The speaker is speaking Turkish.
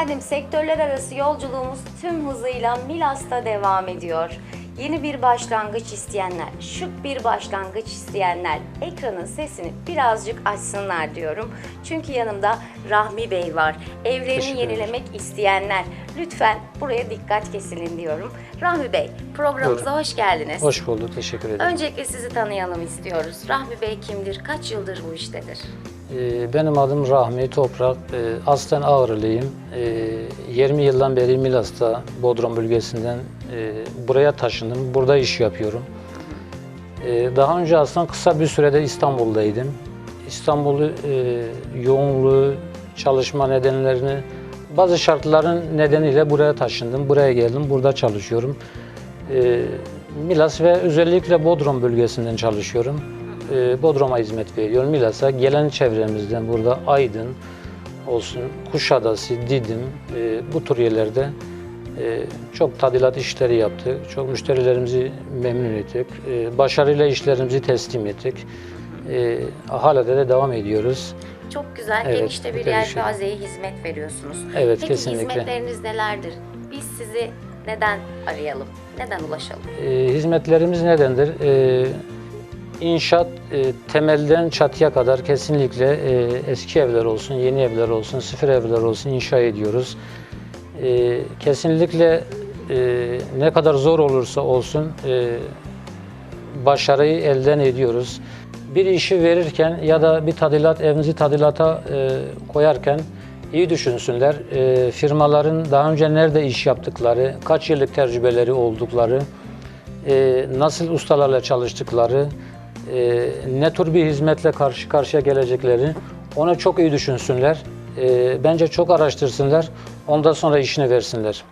Efendim sektörler arası yolculuğumuz tüm hızıyla Milas'ta devam ediyor. Yeni bir başlangıç isteyenler, şık bir başlangıç isteyenler ekranın sesini birazcık açsınlar diyorum. Çünkü yanımda Rahmi Bey var. Evlerini yenilemek isteyenler lütfen buraya dikkat kesilin diyorum. Rahmi Bey programımıza Buyurun. hoş geldiniz. Hoş bulduk, teşekkür ederim. Öncelikle sizi tanıyalım istiyoruz. Rahmi Bey kimdir? Kaç yıldır bu iştedir? Ee, benim adım Rahmi Toprak. Ee, aslen Ağrılıyım. Ee, 20 yıldan beri Milas'ta, Bodrum bölgesinden e, buraya taşındım. Burada iş yapıyorum. Ee, daha önce aslında kısa bir sürede İstanbul'daydım. İstanbul'u e, yoğunluğu, çalışma nedenlerini, bazı şartların nedeniyle buraya taşındım. Buraya geldim, burada çalışıyorum. Ee, Milas ve özellikle Bodrum bölgesinden çalışıyorum. Ee, Bodrum'a hizmet veriyorum. Milas'a gelen çevremizden burada Aydın olsun, Kuşadası, Didim e, bu tür yerlerde e, çok tadilat işleri yaptık. Çok müşterilerimizi memnun ettik. E, başarıyla işlerimizi teslim ettik. E, hala da devam ediyoruz. Çok güzel, Evet, genişte bir şey. yelpazeye hizmet veriyorsunuz. Evet, Peki kesinlikle. hizmetleriniz nelerdir? Biz sizi neden arayalım? Neden ulaşalım? E, hizmetlerimiz nedendir? E, inşaat e, temelden çatıya kadar kesinlikle e, eski evler olsun, yeni evler olsun, sıfır evler olsun inşa ediyoruz. E, kesinlikle e, ne kadar zor olursa olsun e, başarıyı elden ediyoruz. Bir işi verirken ya da bir tadilat, evinizi tadilata e, koyarken iyi düşünsünler. E, firmaların daha önce nerede iş yaptıkları, kaç yıllık tecrübeleri oldukları, e, nasıl ustalarla çalıştıkları, e, ne tür bir hizmetle karşı karşıya gelecekleri onu çok iyi düşünsünler. E, bence çok araştırsınlar. Ondan sonra işini versinler.